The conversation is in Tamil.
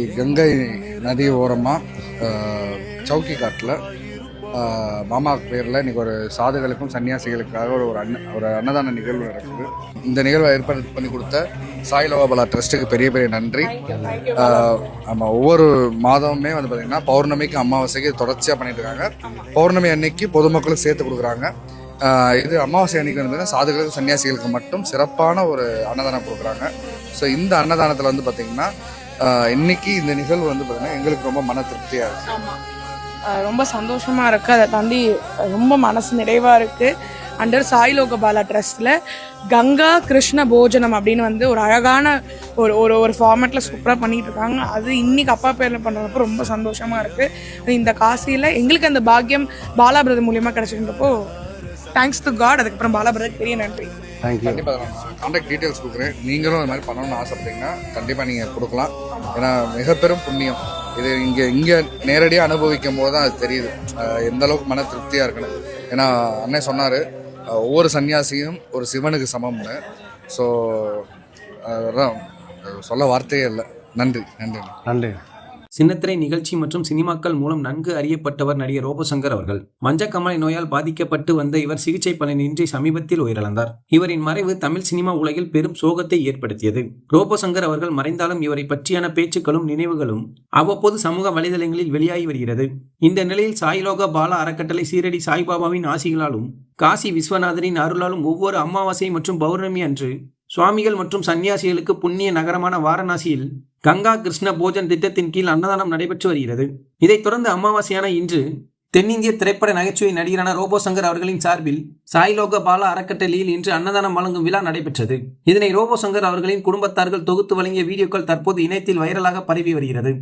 கங்கை நதி ஓரமாக சவுக்கி காட்டில் மாமா பேரில் இன்றைக்கி ஒரு சாதுகளுக்கும் சன்னியாசிகளுக்காக ஒரு ஒரு அன்ன ஒரு அன்னதான நிகழ்வு நடக்குது. இந்த நிகழ்வை ஏற்பாடு பண்ணி கொடுத்த சாய்லோபாலா ட்ரஸ்ட்டுக்கு பெரிய பெரிய நன்றி. ஆமாம் ஒவ்வொரு மாதமுமே வந்து பார்த்தீங்கன்னா பௌர்ணமிக்கு அமாவாசைக்கு தொடர்ச்சியாக பண்ணிட்டு இருக்காங்க. பௌர்ணமி அன்னைக்கு பொதுமக்களும் சேர்த்து கொடுக்குறாங்க. இது அமாவாசை அன்னைக்கு வந்து பார்த்தீங்கன்னா சாதுகளுக்கும் சன்னியாசிகளுக்கு மட்டும் சிறப்பான ஒரு அன்னதானம் கொடுக்குறாங்க. ஸோ இந்த அன்னதானத்தில் வந்து பார்த்திங்கன்னா இன்னைக்கு இந்த நிகழ்வு வந்து பார்த்தீங்கன்னா எங்களுக்கு ரொம்ப மன திருப்தியாக இருக்கு. ஆமாம் ரொம்ப சந்தோஷமா இருக்கு. அதை தாண்டி ரொம்ப மனசு நிறைவா இருக்கு. அண்டர் சாய்லோகபாலா ட்ரஸ்ட்டில் ட்ரஸ்ட்ல கங்கா கிருஷ்ண போஜனம் அப்படின்னு வந்து ஒரு அழகான ஒரு ஒரு ஒரு ஃபார்மேட்ல சூப்பராக பண்ணிட்டு இருக்காங்க. அது இன்னைக்கு அப்பா பேர்ல பண்ணுறப்போ ரொம்ப சந்தோஷமா இருக்கு. இந்த காசியில எங்களுக்கு அந்த பாக்கியம் பாலா பிரதர் மூலியமா கிடைச்சிருந்தப்போ தேங்க்ஸ் டு காட் அதுக்கப்புறம் பாலா பிரதர் பெரிய நன்றி. தேங்க்யூ கண்டிப்பாக நான் கான்டாக்ட் டீட்டெயில்ஸ் கொடுக்குறேன். நீங்களும் இது மாதிரி பண்ணணும்னு ஆசைப்பட்டீங்கன்னா கண்டிப்பாக நீங்கள் கொடுக்கலாம். ஏன்னா மிக பெரும் புண்ணியம். இது இங்கே இங்கே நேரடியாக அனுபவிக்கும் போது தான் அது தெரியுது. எந்த அளவுக்கு மன திருப்தியாக இருக்குன்னு. ஏன்னா அண்ணன் சொன்னார் ஒவ்வொரு சன்னியாசியும் ஒரு சிவனுக்கு சமம்னு. ஸோ அதான் சொல்ல வார்த்தையே இல்லை. நன்றி. நன்றி. நன்றி. சின்னத்திரை நிகழ்ச்சி மற்றும் சினிமாக்கள் மூலம் நன்கு அறியப்பட்டவர் நடிகர் ரோபசங்கர் அவர்கள். மஞ்சக்கமலை நோயால் பாதிக்கப்பட்டு வந்த இவர் சிகிச்சை பலனின்றி சமீபத்தில் உயிரிழந்தார். இவரின் மறைவு தமிழ் சினிமா உலகில் பெரும் சோகத்தை ஏற்படுத்தியது. ரோபசங்கர் அவர்கள் மறைந்தாலும் இவரை பற்றியான பேச்சுக்களும் நினைவுகளும் அவ்வப்போது சமூக வலைதளங்களில் வெளியாகி வருகிறது. இந்த நிலையில் சாய்லோக பாலா அறக்கட்டளை சீரடி சாய்பாபாவின் ஆசிகளாலும் காசி விஸ்வநாதரின் அருளாலும் ஒவ்வொரு அமாவாசை மற்றும் பௌர்ணமி அன்று சுவாமிகள் மற்றும் சன்னியாசிகளுக்கு புண்ணிய நகரமான வாரணாசியில் கங்கா கிருஷ்ண போஜன் திட்டத்தின் கீழ் அன்னதானம் நடைபெற்று வருகிறது. இதைத் தொடர்ந்து அமாவாசையான இன்று தென்னிந்திய திரைப்பட நகைச்சுவை நடிகரான ரோபோ சங்கர் அவர்களின் சார்பில் சாய்லோக பாலா அறக்கட்டளையில் இன்று அன்னதானம் வழங்கும் விழா நடைபெற்றது. இதனை ரோபோ சங்கர் அவர்களின் குடும்பத்தார்கள் தொகுத்து வழங்கிய வீடியோக்கள் தற்போது இணையத்தில் வைரலாக பரவி வருகிறது.